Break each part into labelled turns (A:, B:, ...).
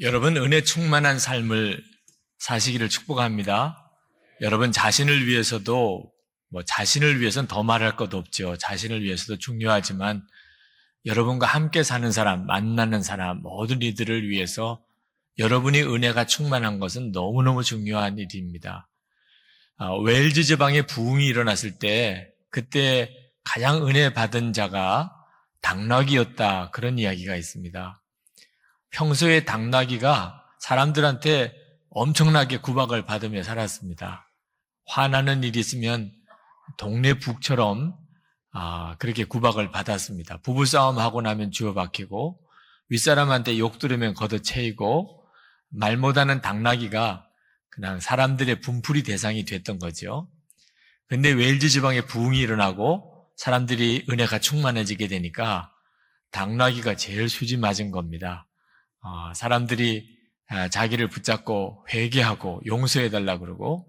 A: 여러분 은혜 충만한 삶을 사시기를 축복합니다. 여러분 자신을 위해서도 뭐 자신을 위해서는 더 말할 것도 없죠. 자신을 위해서도 중요하지만 여러분과 함께 사는 사람, 만나는 사람, 모든 이들을 위해서 여러분이 은혜가 충만한 것은 너무너무 중요한 일입니다. 아, 웨일즈 지방에 부흥이 일어났을 때 그때 가장 은혜 받은 자가 당나귀였다 그런 이야기가 있습니다. 평소에 당나귀가 사람들한테 엄청나게 구박을 받으며 살았습니다. 화나는 일이 있으면 동네 북처럼 아, 그렇게 구박을 받았습니다. 부부싸움 하고 나면 주워박히고 윗사람한테 욕 들으면 걷어채이고 말 못하는 당나귀가 그냥 사람들의 분풀이 대상이 됐던 거죠. 근데 웨일즈 지방에 부흥이 일어나고 사람들이 은혜가 충만해지게 되니까 당나귀가 제일 수지 맞은 겁니다. 어, 사람들이 아, 자기를 붙잡고 회개하고 용서해달라 그러고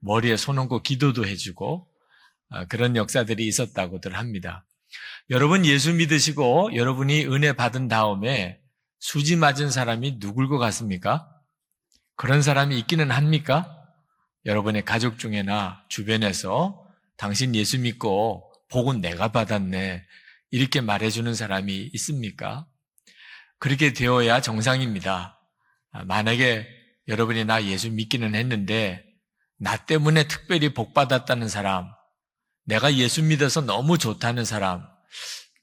A: 머리에 손 얹고 기도도 해주고 아, 그런 역사들이 있었다고들 합니다. 여러분 예수 믿으시고 여러분이 은혜 받은 다음에 수지 맞은 사람이 누굴 것 같습니까? 그런 사람이 있기는 합니까? 여러분의 가족 중에나 주변에서 당신 예수 믿고 복은 내가 받았네 이렇게 말해주는 사람이 있습니까? 그렇게 되어야 정상입니다. 아, 만약에 여러분이 나 예수 믿기는 했는데 나 때문에 특별히 복 받았다는 사람, 내가 예수 믿어서 너무 좋다는 사람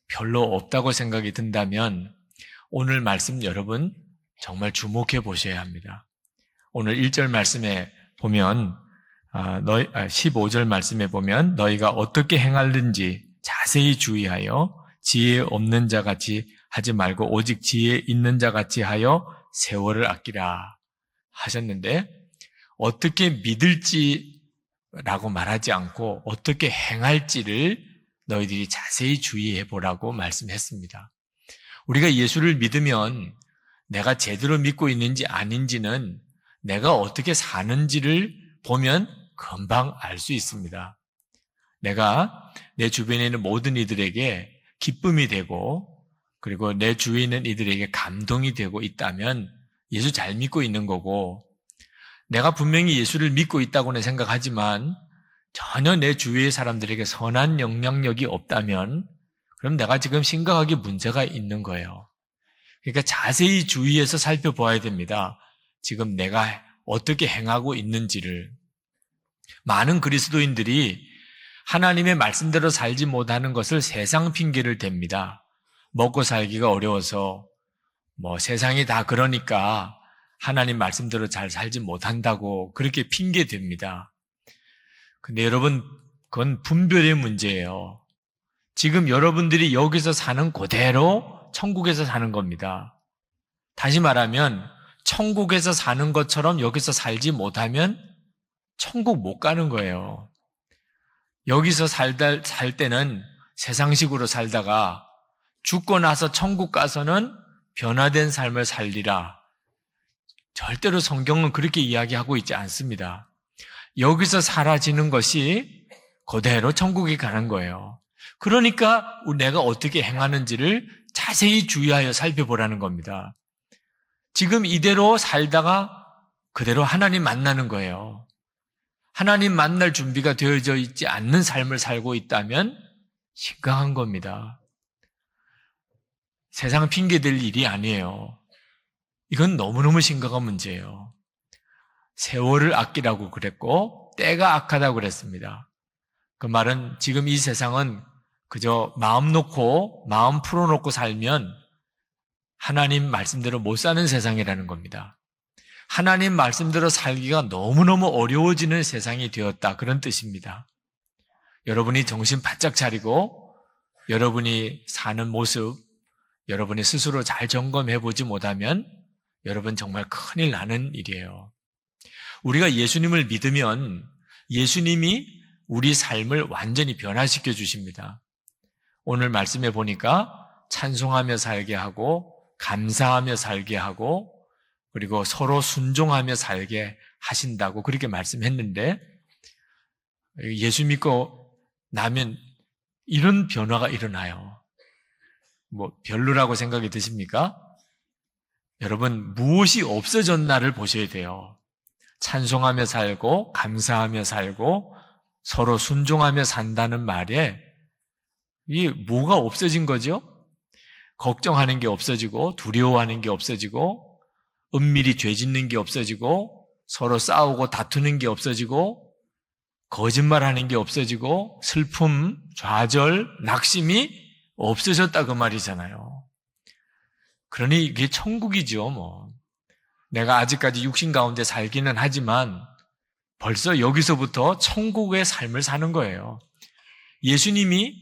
A: 별로 없다고 생각이 든다면 오늘 말씀 여러분 정말 주목해 보셔야 합니다. 오늘 1절 말씀에 보면 아, 너희 15절 아, 말씀에 보면 너희가 어떻게 행할는지 자세히 주의하여 지혜 없는 자 같이 하지 말고 오직 지혜 있는 자 같이 하여 세월을 아끼라 하셨는데 어떻게 믿을지라고 말하지 않고 어떻게 행할지를 너희들이 자세히 주의해 보라고 말씀했습니다. 우리가 예수를 믿으면 내가 제대로 믿고 있는지 아닌지는 내가 어떻게 사는지를 보면 금방 알 수 있습니다. 내가 내 주변에 있는 모든 이들에게 기쁨이 되고 그리고 내 주위에 있는 이들에게 감동이 되고 있다면 예수 잘 믿고 있는 거고 내가 분명히 예수를 믿고 있다고는 생각하지만 전혀 내 주위의 사람들에게 선한 영향력이 없다면 그럼 내가 지금 심각하게 문제가 있는 거예요. 그러니까 자세히 주의해서 살펴보아야 됩니다. 지금 내가 어떻게 행하고 있는지를. 많은 그리스도인들이 하나님의 말씀대로 살지 못하는 것을 세상 핑계를 댑니다. 먹고 살기가 어려워서 뭐 세상이 다 그러니까 하나님 말씀대로 잘 살지 못한다고 그렇게 핑계 댑니다. 근데 여러분, 그건 분별의 문제예요. 지금 여러분들이 여기서 사는 그대로 천국에서 사는 겁니다. 다시 말하면, 천국에서 사는 것처럼 여기서 살지 못하면 천국 못 가는 거예요. 여기서 살다, 살 때는 세상식으로 살다가 죽고 나서 천국 가서는 변화된 삶을 살리라. 절대로 성경은 그렇게 이야기하고 있지 않습니다. 여기서 사라지는 것이 그대로 천국에 가는 거예요. 그러니까 내가 어떻게 행하는지를 자세히 주의하여 살펴보라는 겁니다. 지금 이대로 살다가 그대로 하나님 만나는 거예요. 하나님 만날 준비가 되어져 있지 않는 삶을 살고 있다면 심각한 겁니다. 세상 핑계댈 일이 아니에요. 이건 너무너무 심각한 문제예요. 세월을 아끼라고 그랬고 때가 악하다고 그랬습니다. 그 말은 지금 이 세상은 그저 마음 놓고 마음 풀어놓고 살면 하나님 말씀대로 못 사는 세상이라는 겁니다. 하나님 말씀대로 살기가 너무너무 어려워지는 세상이 되었다. 그런 뜻입니다. 여러분이 정신 바짝 차리고 여러분이 사는 모습, 여러분이 스스로 잘 점검해 보지 못하면 여러분 정말 큰일 나는 일이에요. 우리가 예수님을 믿으면 예수님이 우리 삶을 완전히 변화시켜 주십니다. 오늘 말씀해 보니까 찬송하며 살게 하고 감사하며 살게 하고 그리고 서로 순종하며 살게 하신다고 그렇게 말씀했는데 예수 믿고 나면 이런 변화가 일어나요. 뭐 별로라고 생각이 드십니까? 여러분, 무엇이 없어졌나를 보셔야 돼요. 찬송하며 살고, 감사하며 살고, 서로 순종하며 산다는 말에, 이게 뭐가 없어진 거죠? 걱정하는 게 없어지고, 두려워하는 게 없어지고, 은밀히 죄 짓는 게 없어지고, 서로 싸우고 다투는 게 없어지고, 거짓말하는 게 없어지고, 슬픔, 좌절, 낙심이 없어졌다 그 말이잖아요. 그러니 이게 천국이죠, 뭐. 내가 아직까지 육신 가운데 살기는 하지만 벌써 여기서부터 천국의 삶을 사는 거예요. 예수님이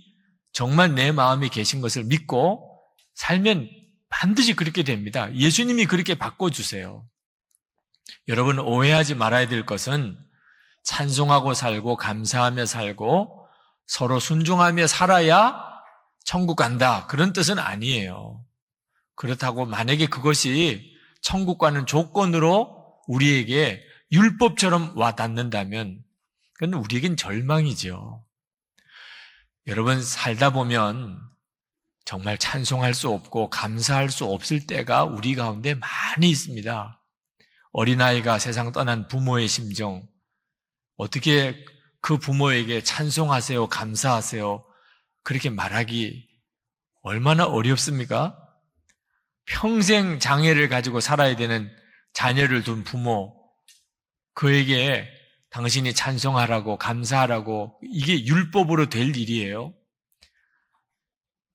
A: 정말 내 마음에 계신 것을 믿고 살면 반드시 그렇게 됩니다. 예수님이 그렇게 바꿔주세요. 여러분 오해하지 말아야 될 것은 찬송하고 살고 감사하며 살고 서로 순종하며 살아야 천국 간다. 그런 뜻은 아니에요. 그렇다고 만약에 그것이 천국 과는 조건으로 우리에게 율법처럼 와 닿는다면 그건 우리에겐 절망이죠. 여러분 살다 보면 정말 찬송할 수 없고 감사할 수 없을 때가 우리 가운데 많이 있습니다. 어린아이가 세상 떠난 부모의 심정, 어떻게 그 부모에게 찬송하세요, 감사하세요, 그렇게 말하기 얼마나 어렵습니까? 평생 장애를 가지고 살아야 되는 자녀를 둔 부모, 그에게 당신이 찬송하라고, 감사하라고, 이게 율법으로 될 일이에요.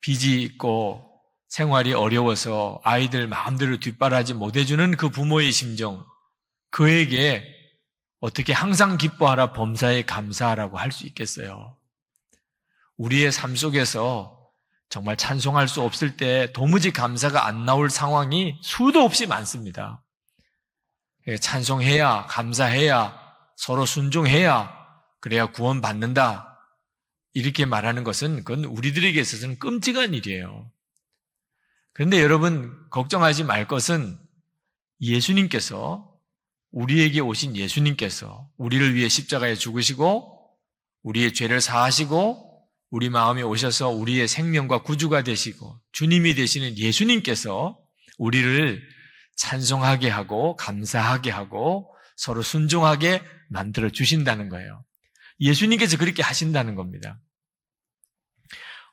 A: 빚이 있고 생활이 어려워서 아이들 마음대로 뒷바라지 못해주는 그 부모의 심정, 그에게 어떻게 항상 기뻐하라, 범사에 감사하라고 할 수 있겠어요? 우리의 삶 속에서 정말 찬송할 수 없을 때 도무지 감사가 안 나올 상황이 수도 없이 많습니다. 예, 찬송해야, 감사해야, 서로 순종해야, 그래야 구원받는다. 이렇게 말하는 것은 그건 우리들에게 있어서는 끔찍한 일이에요. 그런데 여러분, 걱정하지 말 것은 예수님께서, 우리에게 오신 예수님께서 우리를 위해 십자가에 죽으시고, 우리의 죄를 사하시고, 우리 마음에 오셔서 우리의 생명과 구주가 되시고, 주님이 되시는 예수님께서 우리를 찬송하게 하고 감사하게 하고 서로 순종하게 만들어 주신다는 거예요. 예수님께서 그렇게 하신다는 겁니다.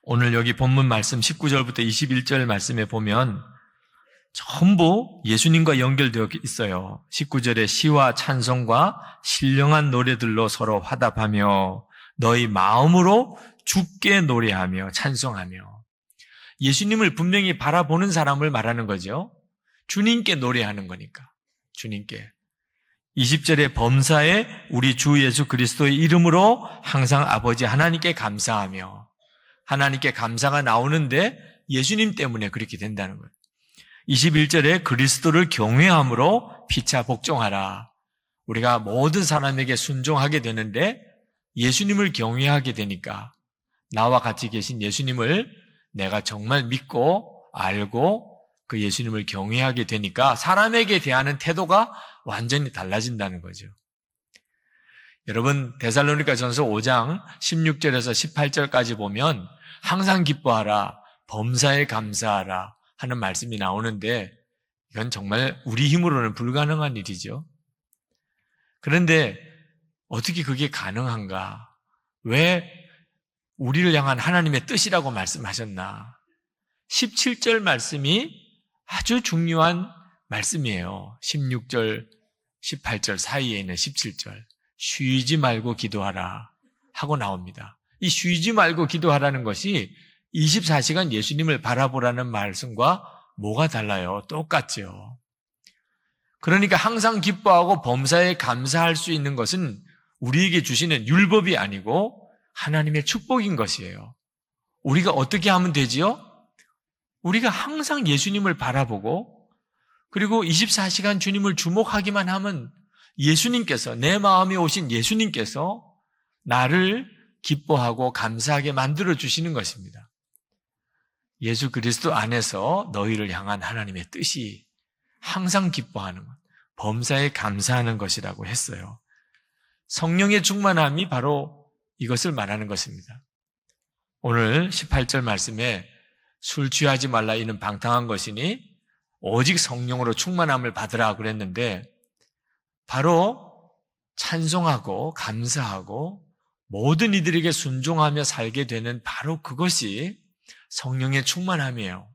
A: 오늘 여기 본문 말씀 19절부터 21절 말씀에 보면 전부 예수님과 연결되어 있어요. 19절에 시와 찬송과 신령한 노래들로 서로 화답하며 너희 마음으로 죽게 노래하며 찬송하며 예수님을 분명히 바라보는 사람을 말하는 거죠. 주님께 노래하는 거니까. 주님께. 20절에 범사에 우리 주 예수 그리스도의 이름으로 항상 아버지 하나님께 감사하며 하나님께 감사가 나오는데 예수님 때문에 그렇게 된다는 거예요. 21절에 그리스도를 경외함으로 피차 복종하라. 우리가 모든 사람에게 순종하게 되는데 예수님을 경외하게 되니까 나와 같이 계신 예수님을 내가 정말 믿고 알고 그 예수님을 경외하게 되니까 사람에게 대하는 태도가 완전히 달라진다는 거죠. 여러분 데살로니가 전서 5장 16절에서 18절까지 보면 항상 기뻐하라 범사에 감사하라 하는 말씀이 나오는데 이건 정말 우리 힘으로는 불가능한 일이죠. 그런데 어떻게 그게 가능한가? 왜 우리를 향한 하나님의 뜻이라고 말씀하셨나? 17절 말씀이 아주 중요한 말씀이에요. 16절, 18절 사이에 있는 17절. 쉬지 말고 기도하라 하고 나옵니다. 이 쉬지 말고 기도하라는 것이 24시간 예수님을 바라보라는 말씀과 뭐가 달라요? 똑같죠. 그러니까 항상 기뻐하고 범사에 감사할 수 있는 것은 우리에게 주시는 율법이 아니고 하나님의 축복인 것이에요. 우리가 어떻게 하면 되지요? 우리가 항상 예수님을 바라보고 그리고 24시간 주님을 주목하기만 하면 예수님께서 내 마음에 오신 예수님께서 나를 기뻐하고 감사하게 만들어 주시는 것입니다. 예수 그리스도 안에서 너희를 향한 하나님의 뜻이 항상 기뻐하는 것, 범사에 감사하는 것이라고 했어요. 성령의 충만함이 바로 이것을 말하는 것입니다. 오늘 18절 말씀에 술 취하지 말라 이는 방탕한 것이니 오직 성령으로 충만함을 받으라 그랬는데 바로 찬송하고 감사하고 모든 이들에게 순종하며 살게 되는 바로 그것이 성령의 충만함이에요.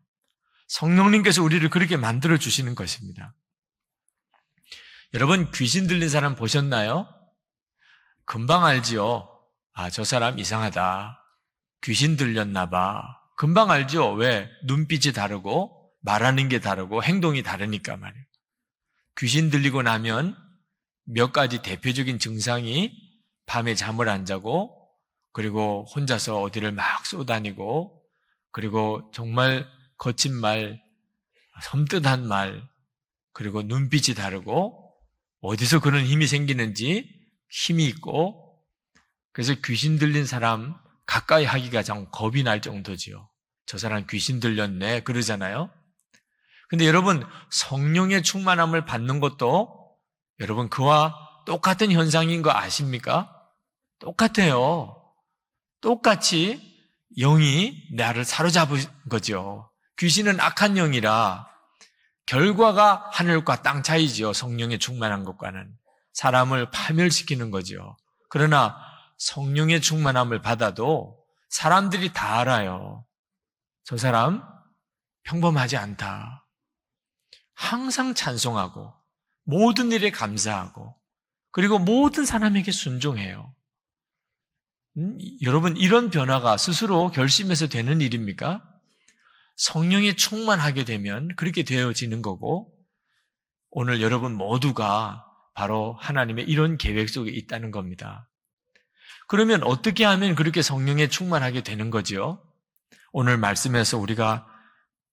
A: 성령님께서 우리를 그렇게 만들어 주시는 것입니다. 여러분 귀신 들린 사람 보셨나요? 금방 알지요. 아, 저 사람 이상하다. 귀신 들렸나 봐. 금방 알죠. 왜? 눈빛이 다르고 말하는 게 다르고 행동이 다르니까 말이에요. 귀신 들리고 나면 몇 가지 대표적인 증상이 밤에 잠을 안 자고 그리고 혼자서 어디를 막 쏘다니고 그리고 정말 거친 말, 섬뜩한 말, 그리고 눈빛이 다르고 어디서 그런 힘이 생기는지 힘이 있고 그래서 귀신 들린 사람 가까이 하기가 좀 겁이 날 정도지요. 저 사람 귀신 들렸네 그러잖아요. 근데 여러분 성령의 충만함을 받는 것도 여러분 그와 똑같은 현상인 거 아십니까? 똑같아요. 똑같이 영이 나를 사로잡은 거죠. 귀신은 악한 영이라 결과가 하늘과 땅 차이지요. 성령의 충만한 것과는 사람을 파멸시키는 거죠. 그러나 성령의 충만함을 받아도 사람들이 다 알아요. 저 사람 평범하지 않다. 항상 찬송하고 모든 일에 감사하고 그리고 모든 사람에게 순종해요. 음, 여러분 이런 변화가 스스로 결심해서 되는 일입니까? 성령에 충만하게 되면 그렇게 되어지는 거고 오늘 여러분 모두가 바로 하나님의 이런 계획 속에 있다는 겁니다. 그러면 어떻게 하면 그렇게 성령에 충만하게 되는 거지요? 오늘 말씀에서 우리가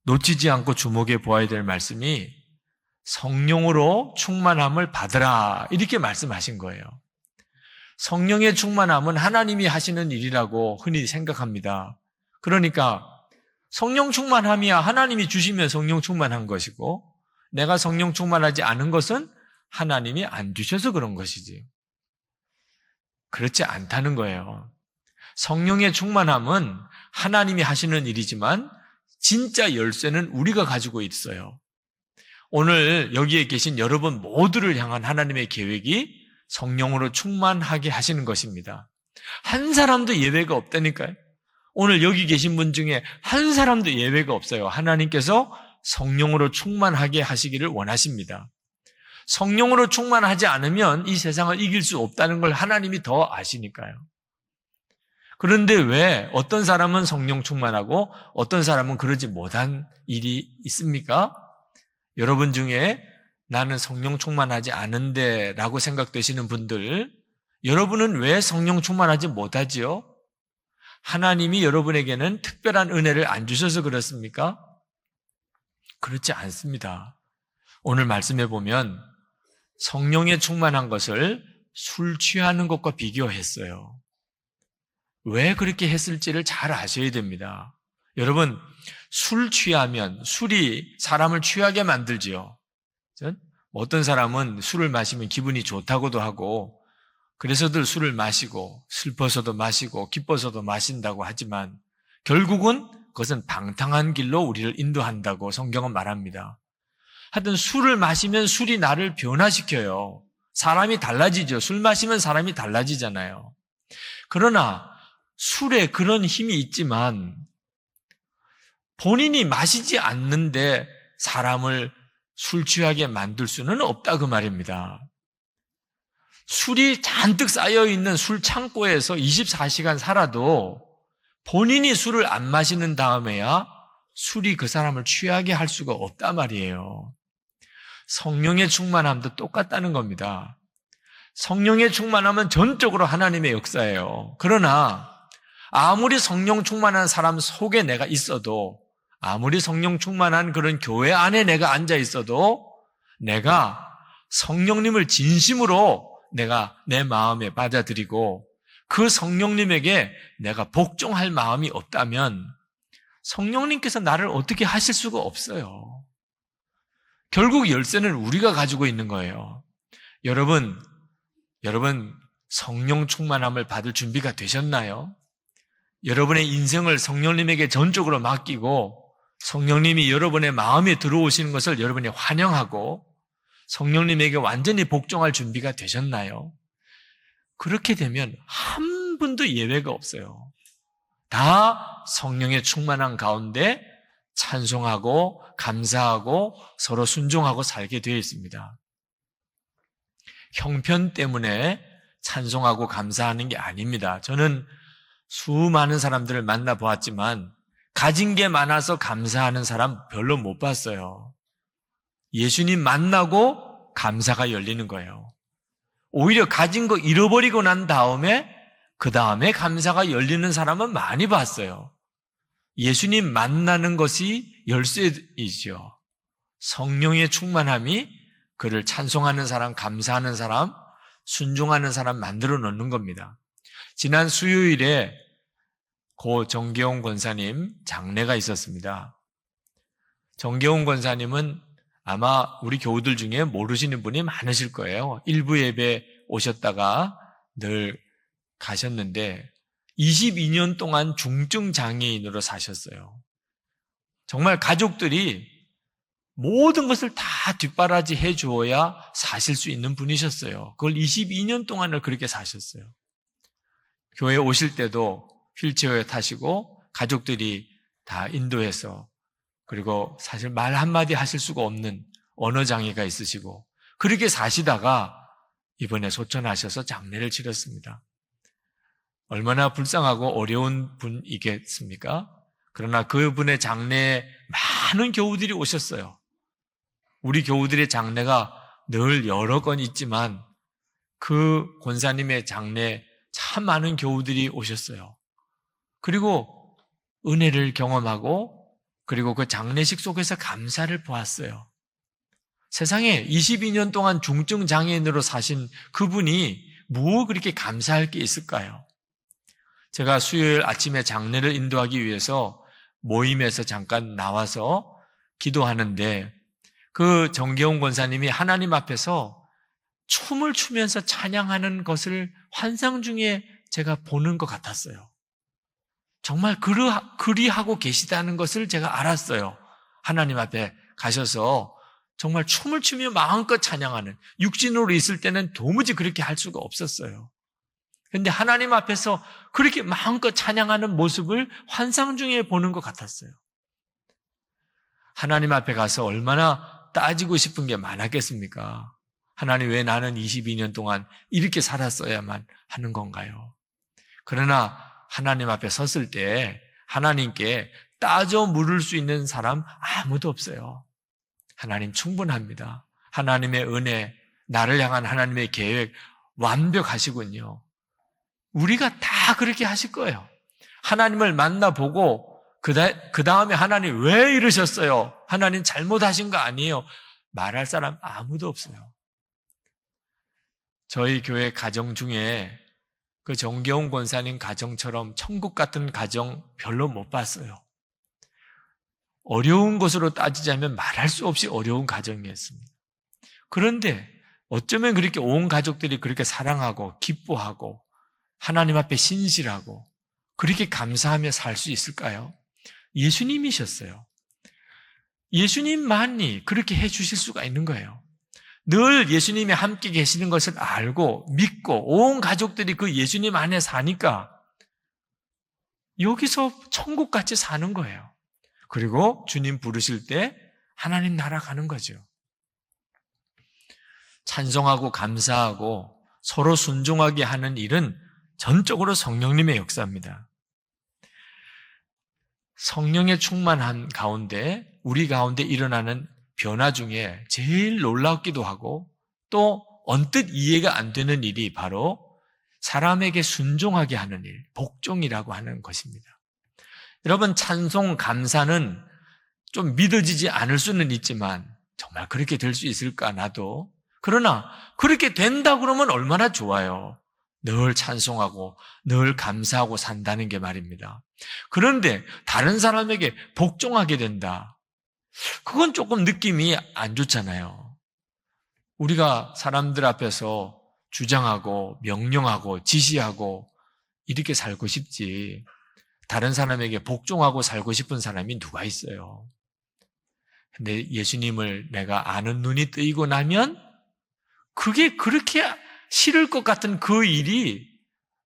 A: 놓치지 않고 주목해 보아야 될 말씀이 성령으로 충만함을 받으라 이렇게 말씀하신 거예요. 성령의 충만함은 하나님이 하시는 일이라고 흔히 생각합니다. 그러니까 성령 충만함이야 하나님이 주시면 성령 충만한 것이고 내가 성령 충만하지 않은 것은 하나님이 안 주셔서 그런 것이지. 그렇지 않다는 거예요. 성령의 충만함은 하나님이 하시는 일이지만 진짜 열쇠는 우리가 가지고 있어요. 오늘 여기에 계신 여러분 모두를 향한 하나님의 계획이 성령으로 충만하게 하시는 것입니다. 한 사람도 예외가 없다니까요. 오늘 여기 계신 분 중에 한 사람도 예외가 없어요. 하나님께서 성령으로 충만하게 하시기를 원하십니다. 성령으로 충만하지 않으면 이 세상을 이길 수 없다는 걸 하나님이 더 아시니까요. 그런데 왜 어떤 사람은 성령 충만하고 어떤 사람은 그러지 못한 일이 있습니까? 여러분 중에 나는 성령 충만하지 않은데 라고 생각되시는 분들, 여러분은 왜 성령 충만하지 못하지요? 하나님이 여러분에게는 특별한 은혜를 안 주셔서 그렇습니까? 그렇지 않습니다. 오늘 말씀해 보면 성령에 충만한 것을 술 취하는 것과 비교했어요. 왜 그렇게 했을지를 잘 아셔야 됩니다. 여러분, 술 취하면 술이 사람을 취하게 만들지요. 어떤 사람은 술을 마시면 기분이 좋다고도 하고 그래서들 술을 마시고 슬퍼서도 마시고 기뻐서도 마신다고 하지만 결국은 그것은 방탕한 길로 우리를 인도한다고 성경은 말합니다. 하여튼 술을 마시면 술이 나를 변화시켜요. 사람이 달라지죠. 술 마시면 사람이 달라지잖아요. 그러나 술에 그런 힘이 있지만 본인이 마시지 않는데 사람을 술 취하게 만들 수는 없다 그 말입니다. 술이 잔뜩 쌓여 있는 술 창고에서 24시간 살아도 본인이 술을 안 마시는 다음에야 술이 그 사람을 취하게 할 수가 없단 말이에요. 성령의 충만함도 똑같다는 겁니다. 성령의 충만함은 전적으로 하나님의 역사예요. 그러나 아무리 성령 충만한 사람 속에 내가 있어도 아무리 성령 충만한 그런 교회 안에 내가 앉아 있어도 내가 성령님을 진심으로 내가 내 마음에 받아들이고 그 성령님에게 내가 복종할 마음이 없다면 성령님께서 나를 어떻게 하실 수가 없어요. 결국 열쇠는 우리가 가지고 있는 거예요. 여러분, 여러분 성령 충만함을 받을 준비가 되셨나요? 여러분의 인생을 성령님에게 전적으로 맡기고 성령님이 여러분의 마음에 들어오시는 것을 여러분이 환영하고 성령님에게 완전히 복종할 준비가 되셨나요? 그렇게 되면 한 분도 예외가 없어요. 다 성령의 충만한 가운데 찬송하고 감사하고 서로 순종하고 살게 되어 있습니다. 형편 때문에 찬송하고 감사하는 게 아닙니다. 저는 수많은 사람들을 만나 보았지만 가진 게 많아서 감사하는 사람 별로 못 봤어요. 예수님 만나고 감사가 열리는 거예요. 오히려 가진 거 잃어버리고 난 다음에 그 다음에 감사가 열리는 사람은 많이 봤어요. 예수님 만나는 것이 열쇠이죠. 성령의 충만함이 그를 찬송하는 사람, 감사하는 사람, 순종하는 사람 만들어 놓는 겁니다. 지난 수요일에 고 정계홍 권사님 장례가 있었습니다. 정계홍 권사님은 아마 우리 교우들 중에 모르시는 분이 많으실 거예요. 일부 예배 오셨다가 늘 가셨는데 22년 동안 중증 장애인으로 사셨어요. 정말 가족들이 모든 것을 다 뒷바라지 해 주어야 사실 수 있는 분이셨어요. 그걸 22년 동안을 그렇게 사셨어요. 교회 오실 때도 휠체어에 타시고 가족들이 다 인도해서 그리고 사실 말 한마디 하실 수가 없는 언어 장애가 있으시고 그렇게 사시다가 이번에 소천하셔서 장례를 치렀습니다. 얼마나 불쌍하고 어려운 분이겠습니까? 그러나 그분의 장례에 많은 교우들이 오셨어요. 우리 교우들의 장례가 늘 여러 건 있지만 그 권사님의 장례 참 많은 교우들이 오셨어요. 그리고 은혜를 경험하고 그리고 그 장례식 속에서 감사를 보았어요. 세상에 22년 동안 중증 장애인으로 사신 그분이 뭐 그렇게 감사할 게 있을까요? 제가 수요일 아침에 장례를 인도하기 위해서 모임에서 잠깐 나와서 기도하는데 그 정계훈 권사님이 하나님 앞에서 춤을 추면서 찬양하는 것을 환상 중에 제가 보는 것 같았어요. 정말 그리 하고 계시다는 것을 제가 알았어요. 하나님 앞에 가셔서 정말 춤을 추며 마음껏 찬양하는 육신으로 있을 때는 도무지 그렇게 할 수가 없었어요. 근데 하나님 앞에서 그렇게 마음껏 찬양하는 모습을 환상 중에 보는 것 같았어요. 하나님 앞에 가서 얼마나 따지고 싶은 게 많았겠습니까? 하나님 왜 나는 22년 동안 이렇게 살았어야만 하는 건가요? 그러나 하나님 앞에 섰을 때 하나님께 따져 물을 수 있는 사람 아무도 없어요. 하나님 충분합니다. 하나님의 은혜, 나를 향한 하나님의 계획 완벽하시군요. 우리가 다 그렇게 하실 거예요. 하나님을 만나보고 그 다음에 하나님 왜 이러셨어요? 하나님 잘못하신 거 아니에요? 말할 사람 아무도 없어요. 저희 교회 가정 중에 그 정겨운 권사님 가정처럼 천국 같은 가정 별로 못 봤어요. 어려운 것으로 따지자면 말할 수 없이 어려운 가정이었습니다. 그런데 어쩌면 그렇게 온 가족들이 그렇게 사랑하고 기뻐하고 하나님 앞에 신실하고 그렇게 감사하며 살 수 있을까요? 예수님이셨어요. 예수님만이 그렇게 해 주실 수가 있는 거예요. 늘 예수님이 함께 계시는 것을 알고 믿고 온 가족들이 그 예수님 안에 사니까 여기서 천국같이 사는 거예요. 그리고 주님 부르실 때 하나님 나라 가는 거죠. 찬송하고 감사하고 서로 순종하게 하는 일은 전적으로 성령님의 역사입니다. 성령의 충만한 가운데 우리 가운데 일어나는 변화 중에 제일 놀랍기도 하고 또 언뜻 이해가 안 되는 일이 바로 사람에게 순종하게 하는 일, 복종이라고 하는 것입니다. 여러분, 찬송, 감사는 좀 믿어지지 않을 수는 있지만 정말 그렇게 될 수 있을까, 나도. 그러나 그렇게 된다 그러면 얼마나 좋아요. 늘 찬송하고 늘 감사하고 산다는 게 말입니다. 그런데 다른 사람에게 복종하게 된다. 그건 조금 느낌이 안 좋잖아요. 우리가 사람들 앞에서 주장하고 명령하고 지시하고 이렇게 살고 싶지. 다른 사람에게 복종하고 살고 싶은 사람이 누가 있어요? 근데 예수님을 내가 아는 눈이 뜨이고 나면 그게 그렇게 싫을 것 같은 그 일이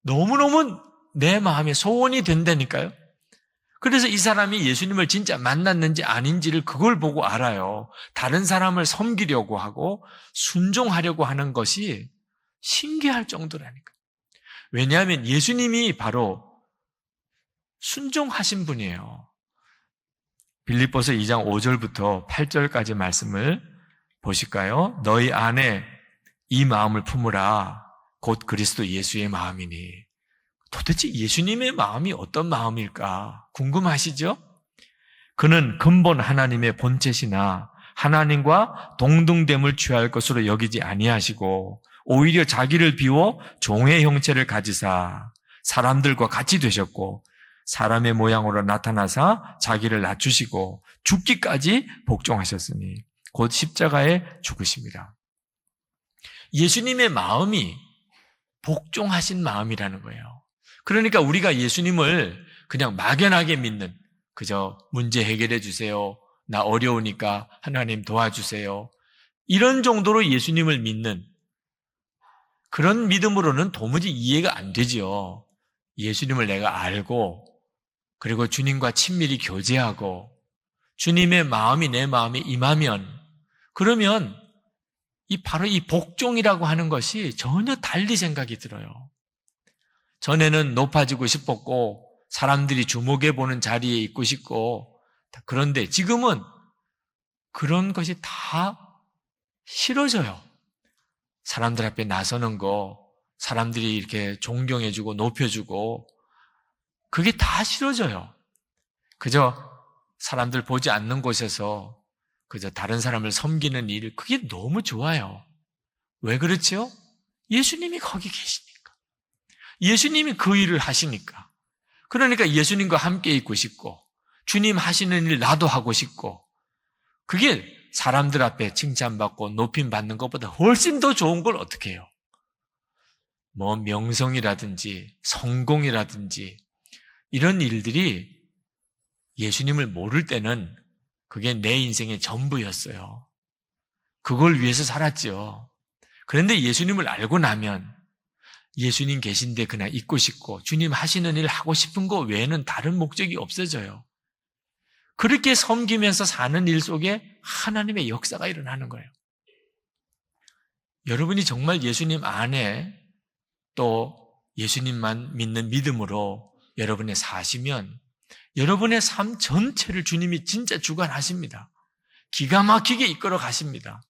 A: 너무너무 내 마음에 소원이 된다니까요. 그래서 이 사람이 예수님을 진짜 만났는지 아닌지를 그걸 보고 알아요. 다른 사람을 섬기려고 하고 순종하려고 하는 것이 신기할 정도라니까. 왜냐하면 예수님이 바로 순종하신 분이에요. 빌립보서 2장 5절부터 8절까지 말씀을 보실까요? 너희 안에 이 마음을 품으라. 곧 그리스도 예수의 마음이니. 도대체 예수님의 마음이 어떤 마음일까 궁금하시죠? 그는 근본 하나님의 본체시나 하나님과 동등됨을 취할 것으로 여기지 아니하시고 오히려 자기를 비워 종의 형체를 가지사 사람들과 같이 되셨고 사람의 모양으로 나타나사 자기를 낮추시고 죽기까지 복종하셨으니 곧 십자가에 죽으십니다. 예수님의 마음이 복종하신 마음이라는 거예요. 그러니까 우리가 예수님을 그냥 막연하게 믿는 그저 문제 해결해 주세요. 나 어려우니까 하나님 도와주세요. 이런 정도로 예수님을 믿는 그런 믿음으로는 도무지 이해가 안 되지요. 예수님을 내가 알고 그리고 주님과 친밀히 교제하고 주님의 마음이 내 마음에 임하면 그러면 이 바로 이 복종이라고 하는 것이 전혀 달리 생각이 들어요. 전에는 높아지고 싶었고 사람들이 주목해 보는 자리에 있고 싶고 그런데 지금은 그런 것이 다 싫어져요. 사람들 앞에 나서는 거, 사람들이 이렇게 존경해주고 높여주고 그게 다 싫어져요. 그저 사람들 보지 않는 곳에서 그저 다른 사람을 섬기는 일, 그게 너무 좋아요. 왜 그렇죠? 예수님이 거기 계시니까. 예수님이 그 일을 하시니까. 그러니까 예수님과 함께 있고 싶고, 주님 하시는 일 나도 하고 싶고, 그게 사람들 앞에 칭찬받고 높임 받는 것보다 훨씬 더 좋은 걸 어떻게 해요? 뭐 명성이라든지 성공이라든지 이런 일들이 예수님을 모를 때는 그게 내 인생의 전부였어요. 그걸 위해서 살았죠. 그런데 예수님을 알고 나면 예수님 계신데 그냥 있고 싶고 주님 하시는 일 하고 싶은 거 외에는 다른 목적이 없어져요. 그렇게 섬기면서 사는 일 속에 하나님의 역사가 일어나는 거예요. 여러분이 정말 예수님 안에 또 예수님만 믿는 믿음으로 여러분의 사시면 여러분의 삶 전체를 주님이 진짜 주관하십니다. 기가 막히게 이끌어 가십니다.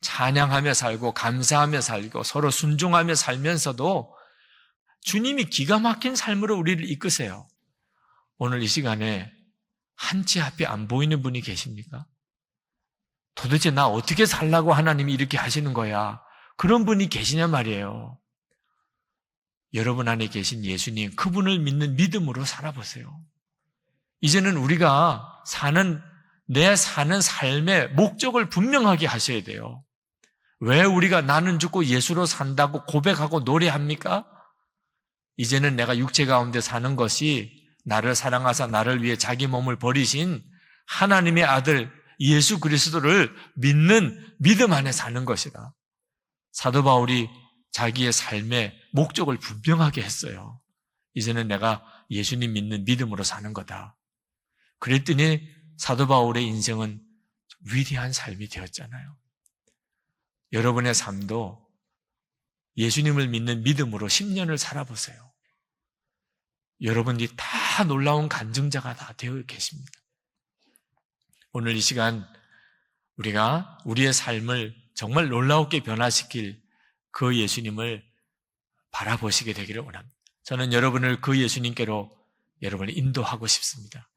A: 찬양하며 살고 감사하며 살고 서로 순종하며 살면서도 주님이 기가 막힌 삶으로 우리를 이끄세요. 오늘 이 시간에 한치 앞에 안 보이는 분이 계십니까? 도대체 나 어떻게 살라고 하나님이 이렇게 하시는 거야? 그런 분이 계시냐 말이에요. 여러분 안에 계신 예수님, 그분을 믿는 믿음으로 살아보세요. 이제는 우리가 사는, 내 사는 삶의 목적을 분명하게 하셔야 돼요. 왜 우리가 나는 죽고 예수로 산다고 고백하고 노래합니까? 이제는 내가 육체 가운데 사는 것이 나를 사랑하사 나를 위해 자기 몸을 버리신 하나님의 아들 예수 그리스도를 믿는 믿음 안에 사는 것이다. 사도 바울이 자기의 삶의 목적을 분명하게 했어요. 이제는 내가 예수님 믿는 믿음으로 사는 거다. 그랬더니 사도 바울의 인생은 위대한 삶이 되었잖아요. 여러분의 삶도 예수님을 믿는 믿음으로 10년을 살아보세요. 여러분이 다 놀라운 간증자가 다 되어 계십니다. 오늘 이 시간 우리가 우리의 삶을 정말 놀라웠게 변화시킬 그 예수님을 바라보시게 되기를 원합니다. 저는 여러분을 그 예수님께로 여러분을 인도하고 싶습니다.